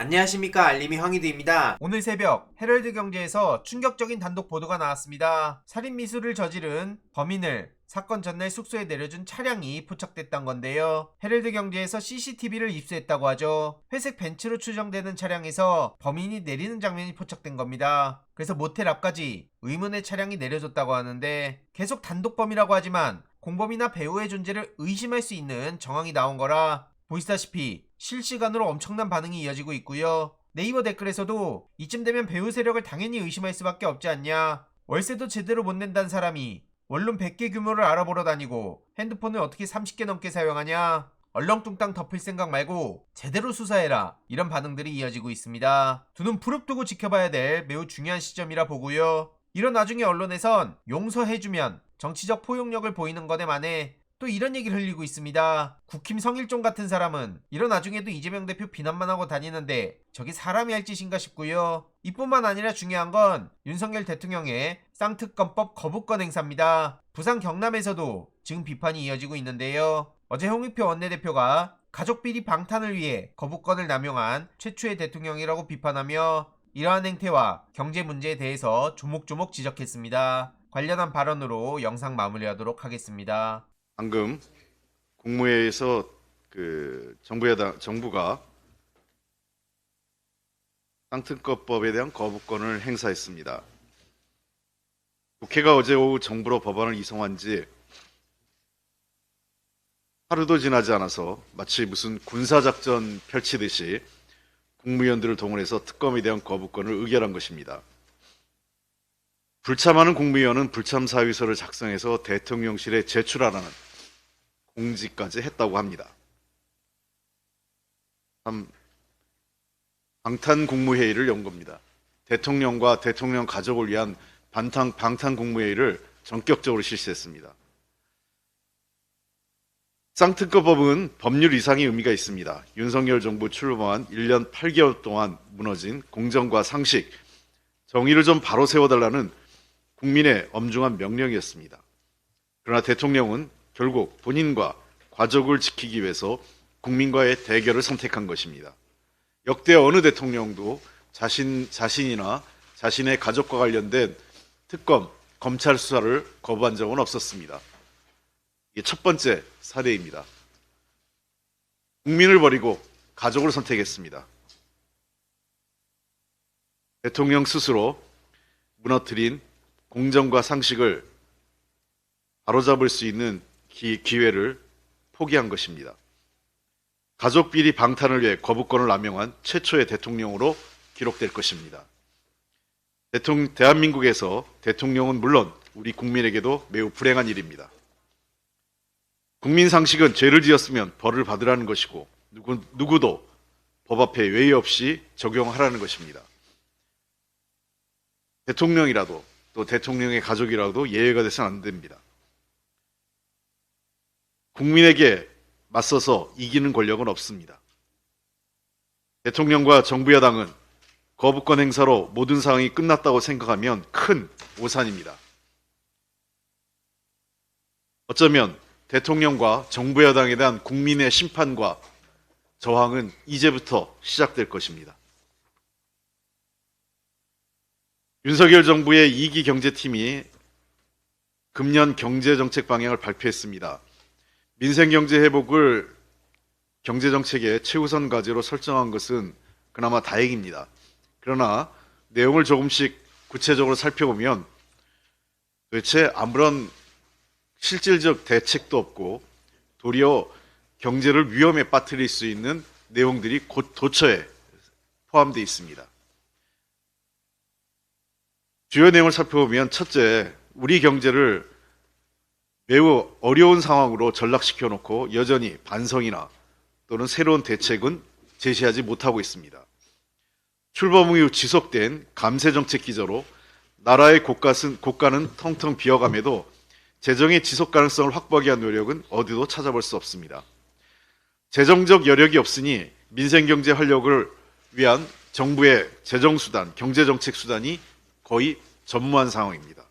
안녕하십니까 알림이 황희두입니다. 오늘 새벽 헤럴드 경제에서 충격적인 단독 보도가 나왔습니다. 살인 미수를 저지른 범인을 사건 전날 숙소에 내려준 차량이 포착됐던 건데요. 헤럴드 경제에서 CCTV를 입수했다고 하죠. 회색 벤츠로 추정되는 차량에서 범인이 내리는 장면이 포착된 겁니다. 그래서 모텔 앞까지 의문의 차량이 내려줬다고 하는데 계속 단독범이라고 하지만 공범이나 배우의 존재를 의심할 수 있는 정황이 나온 거라 보시다시피 실시간으로 엄청난 반응이 이어지고 있고요. 네이버 댓글에서도 이쯤 되면 배우 세력을 당연히 의심할 수밖에 없지 않냐. 월세도 제대로 못 낸다는 사람이 원룸 100개 규모를 알아보러 다니고 핸드폰을 어떻게 30개 넘게 사용하냐. 얼렁뚱땅 덮을 생각 말고 제대로 수사해라. 이런 반응들이 이어지고 있습니다. 두눈 푸릅뜨고 지켜봐야 될 매우 중요한 시점이라 보고요. 이런 와중에 언론에선 용서해주면 정치적 포용력을 보이는 것에 만해 또 이런 얘기를 흘리고 있습니다. 국힘 성일종 같은 사람은 이런 나중에도 이재명 대표 비난만 하고 다니는데 저게 사람이 할 짓인가 싶고요. 이뿐만 아니라 중요한 건 윤석열 대통령의 쌍특검법 거부권 행사입니다. 부산 경남에서도 지금 비판이 이어지고 있는데요. 어제 홍익표 원내대표가 가족 비리 방탄을 위해 거부권을 남용한 최초의 대통령이라고 비판하며 이러한 행태와 경제 문제에 대해서 조목조목 지적했습니다. 관련한 발언으로 영상 마무리하도록 하겠습니다. 방금 국무회의에서 그 정부 여당 정부가 쌍특검법에 대한 거부권을 행사했습니다. 국회가 어제 오후 정부로 법안을 이송한 지 하루도 지나지 않아서 마치 무슨 군사작전 펼치듯이 국무위원들을 동원해서 특검에 대한 거부권을 의결한 것입니다. 불참하는 국무위원은 불참 사유서를 작성해서 대통령실에 제출하라는 공지까지 했다고 합니다. 참 방탄 국무회의를 연 겁니다. 대통령과 대통령 가족을 위한 방탄 방탄 국무회의를 전격적으로 실시했습니다. 쌍특검법은 법률 이상의 의미가 있습니다. 윤석열 정부 출범한 1년 8개월 동안 무너진 공정과 상식, 정의를 좀 바로 세워달라는 국민의 엄중한 명령이었습니다. 그러나 대통령은 결국 본인과 가족을 지키기 위해서 국민과의 대결을 선택한 것입니다. 역대 어느 대통령도 자신, 자신이나 자신의 가족과 관련된 특검, 검찰 수사를 거부한 적은 없었습니다. 이게 첫 번째 사례입니다. 국민을 버리고 가족을 선택했습니다. 대통령 스스로 무너뜨린 공정과 상식을 바로잡을 수 있는 기, 기회를 포기한 것입니다. 가족 비리 방탄을 위해 거부권을 남용한 최초의 대통령으로 기록될 것입니다. 대통령, 대한민국에서 대통령은 물론 우리 국민에게도 매우 불행한 일입니다. 국민 상식은 죄를 지었으면 벌을 받으라는 것이고 누구, 누구도 법 앞에 외의 없이 적용하라는 것입니다. 대통령이라도 또 대통령의 가족이라도 예외가 돼서는 안 됩니다. 국민에게 맞서서 이기는 권력은 없습니다. 대통령과 정부 여당은 거부권 행사로 모든 상황이 끝났다고 생각하면 큰 오산입니다. 어쩌면 대통령과 정부 여당에 대한 국민의 심판과 저항은 이제부터 시작될 것입니다. 윤석열 정부의 2기 경제팀이 금년 경제정책 방향을 발표했습니다. 민생경제 회복을 경제정책의 최우선 과제로 설정한 것은 그나마 다행입니다. 그러나 내용을 조금씩 구체적으로 살펴보면 도대체 아무런 실질적 대책도 없고 도리어 경제를 위험에 빠뜨릴 수 있는 내용들이 곧 도처에 포함되어 있습니다. 주요 내용을 살펴보면 첫째, 우리 경제를 매우 어려운 상황으로 전락시켜 놓고 여전히 반성이나 또는 새로운 대책은 제시하지 못하고 있습니다. 출범 이후 지속된 감세 정책 기저로 나라의 고가는, 고가는 텅텅 비어감에도 재정의 지속 가능성을 확보하기 위한 노력은 어디도 찾아볼 수 없습니다. 재정적 여력이 없으니 민생 경제 활력을 위한 정부의 재정 수단, 경제 정책 수단이 거의 전무한 상황입니다.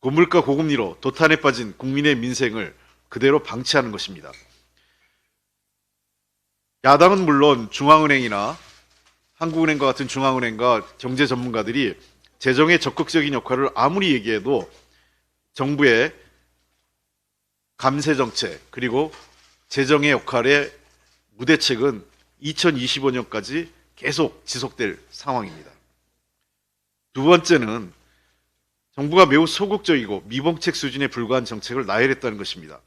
고물가 고금리로 도탄에 빠진 국민의 민생을 그대로 방치하는 것입니다. 야당은 물론 중앙은행이나 한국은행과 같은 중앙은행과 경제 전문가들이 재정의 적극적인 역할을 아무리 얘기해도 정부의 감세 정책 그리고 재정의 역할의 무대책은 2025년까지 계속 지속될 상황입니다. 두 번째는 정부가 매우 소극적이고 미봉책 수준에 불과한 정책을 나열했다는 것입니다.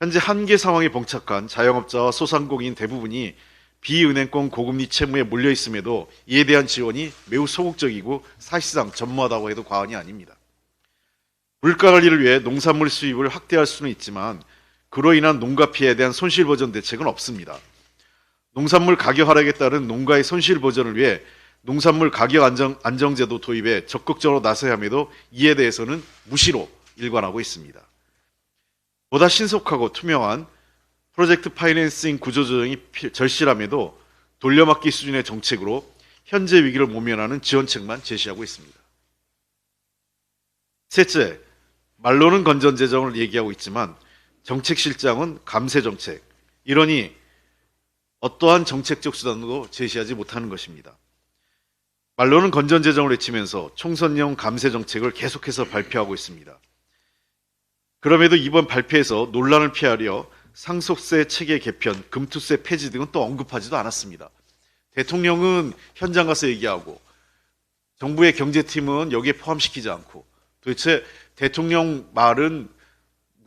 현재 한계 상황에 봉착한 자영업자와 소상공인 대부분이 비은행권 고금리 채무에 몰려 있음에도 이에 대한 지원이 매우 소극적이고 사실상 전무하다고 해도 과언이 아닙니다. 물가 관리를 위해 농산물 수입을 확대할 수는 있지만 그로 인한 농가 피해에 대한 손실 보전 대책은 없습니다. 농산물 가격 하락에 따른 농가의 손실 보전을 위해 농산물 가격 안정, 안정제도 도입에 적극적으로 나서야 함에도 이에 대해서는 무시로 일관하고 있습니다. 보다 신속하고 투명한 프로젝트 파이낸싱 구조조정이 피- 절실함에도 돌려막기 수준의 정책으로 현재 위기를 모면하는 지원책만 제시하고 있습니다. 셋째, 말로는 건전 재정을 얘기하고 있지만 정책 실장은 감세 정책. 이러니 어떠한 정책적 수단도 제시하지 못하는 것입니다. 말로는 건전 재정을 외치면서 총선용 감세 정책을 계속해서 발표하고 있습니다. 그럼에도 이번 발표에서 논란을 피하려 상속세 체계 개편, 금투세 폐지 등은 또 언급하지도 않았습니다. 대통령은 현장 가서 얘기하고 정부의 경제팀은 여기에 포함시키지 않고 도대체 대통령 말은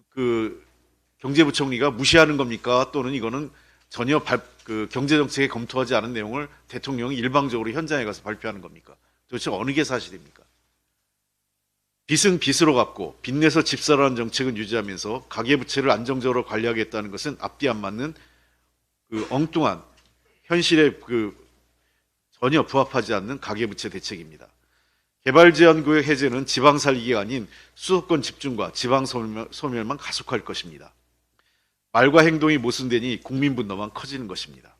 그 경제부총리가 무시하는 겁니까? 또는 이거는 전혀 발, 그 경제 정책에 검토하지 않은 내용을 대통령이 일방적으로 현장에 가서 발표하는 겁니까? 도대체 어느 게 사실입니까? 빚은 빚으로 갚고 빚내서 집사라는 정책은 유지하면서 가계부채를 안정적으로 관리하겠다는 것은 앞뒤 안 맞는 그 엉뚱한 현실에 그 전혀 부합하지 않는 가계부채 대책입니다. 개발제한구역 해제는 지방 살기가 아닌 수도권 집중과 지방 소멸- 소멸만 가속할 것입니다. 말과 행동이 모순되니 국민 분노만 커지는 것입니다.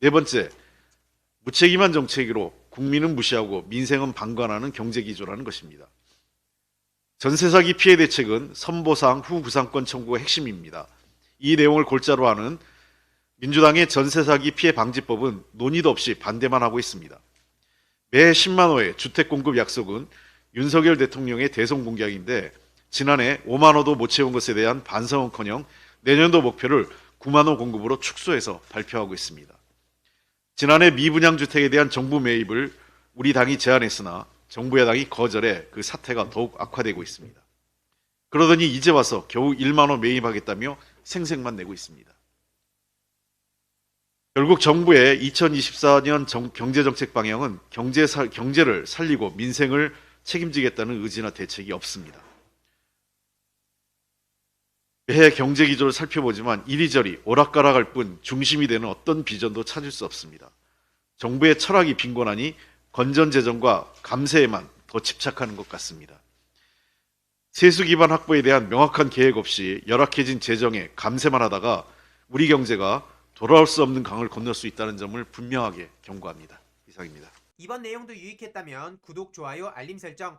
네 번째, 무책임한 정책으로 국민은 무시하고 민생은 방관하는 경제 기조라는 것입니다. 전세 사기 피해 대책은 선보상 후 구상권 청구가 핵심입니다. 이 내용을 골자로 하는 민주당의 전세 사기 피해 방지법은 논의도 없이 반대만 하고 있습니다. 매 10만 호의 주택 공급 약속은 윤석열 대통령의 대선 공약인데 지난해 5만 호도 못 채운 것에 대한 반성은커녕 내년도 목표를 9만 호 공급으로 축소해서 발표하고 있습니다. 지난해 미분양 주택에 대한 정부 매입을 우리 당이 제안했으나 정부 여당이 거절해 그 사태가 더욱 악화되고 있습니다. 그러더니 이제 와서 겨우 1만 호 매입하겠다며 생색만 내고 있습니다. 결국 정부의 2024년 정- 경제정책 방향은 경제 살- 경제를 살리고 민생을 책임지겠다는 의지나 대책이 없습니다. 매해 경제 기조를 살펴보지만 이리저리 오락가락할 뿐 중심이 되는 어떤 비전도 찾을 수 없습니다. 정부의 철학이 빈곤하니 건전 재정과 감세에만 더 집착하는 것 같습니다. 세수 기반 확보에 대한 명확한 계획 없이 열악해진 재정에 감세만 하다가 우리 경제가 돌아올 수 없는 강을 건널 수 있다는 점을 분명하게 경고합니다. 이상입니다. 이번 내용도 유익했다면 구독, 좋아요, 알림 설정,